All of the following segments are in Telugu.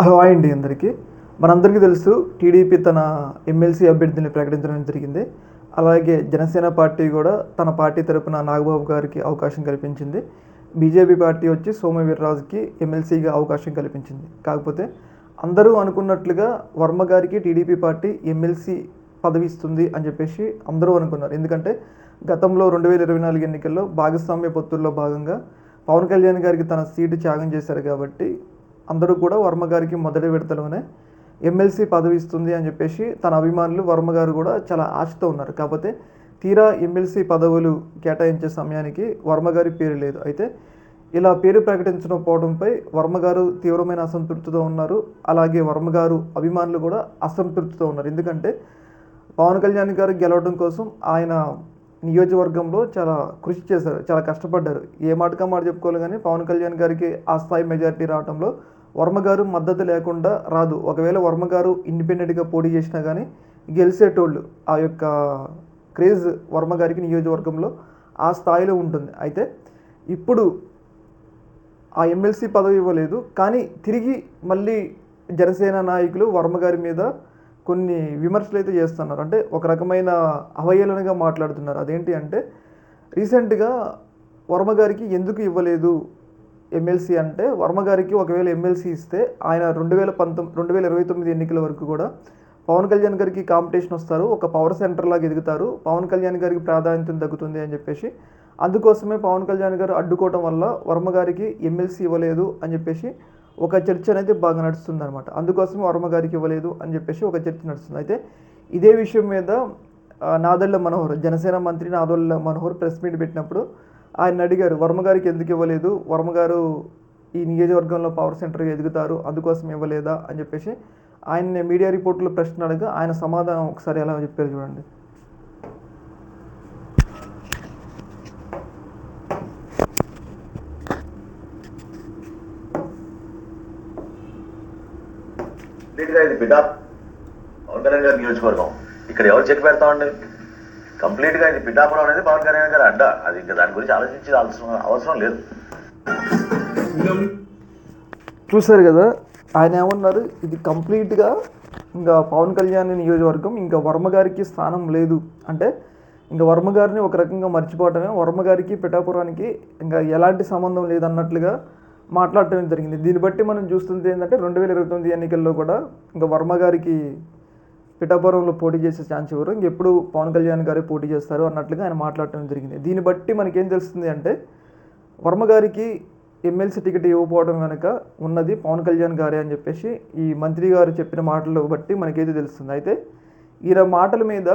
హలో అండి అందరికీ. మనందరికీ తెలుసు టీడీపీ తన ఎమ్మెల్సీ అభ్యర్థిని ప్రకటించడం జరిగింది. అలాగే జనసేన పార్టీ కూడా తన పార్టీ తరపున నాగబాబు గారికి అవకాశం కల్పించింది. బీజేపీ పార్టీ వచ్చి సోమ వీర్రాజుకి ఎమ్మెల్సీగా అవకాశం కల్పించింది. కాకపోతే అందరూ అనుకున్నట్లుగా వర్మ గారికి టీడీపీ పార్టీ ఎమ్మెల్సీ పదవి ఇస్తుంది అని చెప్పేసి అందరూ అనుకున్నారు. ఎందుకంటే గతంలో రెండు వేల ఇరవై నాలుగు ఎన్నికల్లో భాగస్వామ్య పొత్తుల్లో భాగంగా పవన్ కళ్యాణ్ గారికి తన సీటు త్యాగం చేశారు కాబట్టి అందరూ కూడా వర్మ గారికి మొదటి విడతలోనే ఎమ్మెల్సీ పదవి ఇస్తుంది అని చెప్పేసి తన అభిమానులు వర్మ గారు కూడా చాలా ఆశతో ఉన్నారు. కాకపోతే తీరా ఎమ్మెల్సీ పదవులు కేటాయించే సమయానికి వర్మ గారి పేరు లేదు. అయితే ఇలా పేరు ప్రకటించడం పోవడంపై తీవ్రమైన అసంతృప్తితో ఉన్నారు. అలాగే వర్మగారు అభిమానులు కూడా అసంతృప్తితో ఉన్నారు. ఎందుకంటే పవన్ కళ్యాణ్ గారు గెలవడం కోసం ఆయన నియోజకవర్గంలో చాలా కృషి చేశారు చాలా కష్టపడ్డారు. ఏ మాటగా మాట చెప్పుకోవాలి కానీ పవన్ కళ్యాణ్ గారికి ఆ స్థాయి మెజారిటీ రావడంలో వర్మ గారు మద్దతు లేకుండా రాదు. ఒకవేళ వర్మ గారు ఇండిపెండెంట్గా పోటీ చేసినా కానీ గెలిచేటోళ్ళు ఆ యొక్క క్రేజ్ వర్మ గారికి నియోజకవర్గంలో ఆ స్థాయిలో ఉంటుంది. అయితే ఇప్పుడు ఆ ఎమ్మెల్సీ పదవి ఇవ్వలేదు. కానీ తిరిగి మళ్ళీ జనసేన నాయకులు వర్మ గారి మీద కొన్ని విమర్శలు అయితే చేస్తున్నారు. అంటే ఒక రకమైన అవహేళనగా మాట్లాడుతున్నారు. అదేంటి అంటే రీసెంట్గా వర్మ గారికి ఎందుకు ఇవ్వలేదు ఎమ్మెల్సీ అంటే వర్మ గారికి ఒకవేళ ఎమ్మెల్సీ ఇస్తే ఆయన రెండు వేల పంతొమ్మిది రెండు వేల ఇరవై తొమ్మిది ఎన్నికల వరకు కూడా పవన్ కళ్యాణ్ గారికి కాంపిటీషన్ వస్తారు. ఒక పవర్ సెంటర్ లాగా ఎదుగుతారు. పవన్ కళ్యాణ్ గారికి ప్రాధాన్యత తగ్గుతుంది అని చెప్పేసి అందుకోసమే పవన్ కళ్యాణ్ గారు అడ్డుకోవటం వల్ల వర్మ గారికి ఎమ్మెల్సీ ఇవ్వలేదు అని చెప్పేసి ఒక చర్చ అనేది బాగా నడుస్తుంది అనమాట అందుకోసం వర్మ గారికి ఇవ్వలేదు అని చెప్పేసి ఒక చర్చ నడుస్తుంది. అయితే ఇదే విషయం మీద నాదళ్ళ మనోహర్ జనసేన మంత్రి నాదొళ్ళ మనోహర్ ప్రెస్ మీట్ పెట్టినప్పుడు ఆయన అడిగారు వర్మ గారికి ఎందుకు ఇవ్వలేదు? వర్మ గారు ఈ నియోజకవర్గంలో పవర్ సెంటర్గా ఎదుగుతారు అందుకోసం ఇవ్వలేదా అని చెప్పేసి ఆయన మీడియా రిపోర్ట్లో ప్రశ్న అడగా ఆయన సమాధానం ఒకసారి ఎలా చెప్పారు చూడండి. కంప్లీట్గా ఇది బిడా పవన్ కళ్యాణ్ గారి నియోజకవర్గం. ఇక్కడ ఎవరు చెక్ పెడతామండి కంప్లీట్గా ఇది పిఠాపురం అనేది పవన్ కళ్యాణ్ గారి అడ్డ. అది ఇంకా దాని గురించి ఆలోచించి అవసరం అవసరం లేదు. చూశారు కదా ఆయన ఏమన్నారు? ఇది కంప్లీట్గా ఇంకా పవన్ కళ్యాణ్ నియోజకవర్గం ఇంకా వర్మ గారికి స్థానం లేదు. అంటే ఇంకా వర్మ గారిని ఒక రకంగా మర్చిపోవటమే. వర్మ గారికి పిఠాపురానికి ఇంకా ఎలాంటి సంబంధం లేదన్నట్లుగా మాట్లాడటం జరిగింది. దీన్ని బట్టి మనం చూస్తుంది ఏంటంటే రెండు వేల ఇరవై తొమ్మిది ఎన్నికల్లో కూడా ఇంకా వర్మ గారికి పిఠాపురంలో పోటీ చేసే ఛాన్స్ ఇవ్వరు ఇంకెప్పుడు పవన్ కళ్యాణ్ గారే పోటీ చేస్తారు అన్నట్లుగా ఆయన మాట్లాడటం జరిగింది. దీన్ని బట్టి మనకేం తెలుస్తుంది అంటే వర్మ గారికి ఎమ్మెల్సీ టికెట్ ఇవ్వకపోవడం వెనుక ఉన్నది పవన్ కళ్యాణ్ గారే అని చెప్పేసి ఈ మంత్రి గారు చెప్పిన మాటలు బట్టి మనకైతే తెలుస్తుంది. అయితే ఈయన మాటల మీద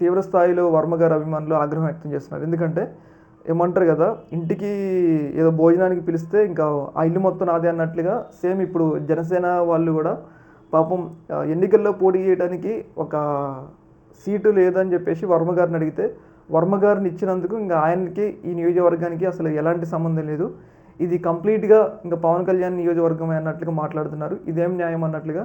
తీవ్ర స్థాయిలో వర్మ గారు అభిమానులు ఆగ్రహం వ్యక్తం చేస్తున్నారు. ఎందుకంటే ఏమంటారు కదా ఇంటికి ఏదో భోజనానికి పిలిస్తే ఇంకా ఆ ఇల్లు మొత్తం నాదే అన్నట్లుగా సేమ్ ఇప్పుడు జనసేన వాళ్ళు కూడా పాపం ఎన్నికల్లో పోటీ చేయడానికి ఒక సీటు లేదని చెప్పేసి వర్మ గారిని అడిగితే వర్మ గారిని ఇచ్చినందుకు ఇంకా ఆయనకి ఈ నియోజకవర్గానికి అసలు ఎలాంటి సంబంధం లేదు. ఇది కంప్లీట్గా ఇంకా పవన్ కళ్యాణ్ నియోజకవర్గమే అన్నట్లుగా మాట్లాడుతున్నారు. ఇదేం న్యాయం అన్నట్లుగా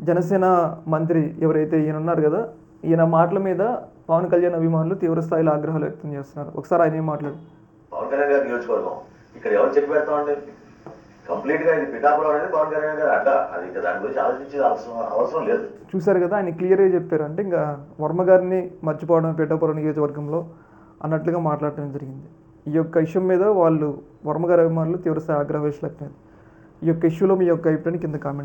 జనసేన మంత్రి ఎవరైతే ఈయన ఉన్నారు కదా ఈయన మాటల మీద పవన్ కళ్యాణ్ అభిమానులు తీవ్ర స్థాయిలో ఆగ్రహాలు వ్యక్తం చేస్తున్నారు. ఒకసారి ఆయన ఏం మాట్లాడు? పవన్ కళ్యాణ్ గారి నియోజకవర్గం. ఇక్కడ ఎవరు చెక్ పెడతామండి కంప్లీట్గా ఇది పిఠాపురం అనేది పవన్ కళ్యాణ్ గారి అడ్డ. అది ఇంకా దాని గురించి ఆలోచించి అవసరం లేదు. చూశారు కదా ఆయన క్లియర్గా చెప్పారు. అంటే ఇంకా వర్మ గారిని మర్చిపోవడం పెట్టపురం నియోజకవర్గంలో అన్నట్లుగా మాట్లాడటం జరిగింది. ఈ యొక్క ఇష్యూ మీద వాళ్ళు వర్మ గారి అభిమానులు తీవ్ర స్థాయి ఆగ్రహ వ్యక్తం ఈ యొక్క ఇష్యూలో మీ యొక్క అభిప్రాయాన్ని కింద కామెంట్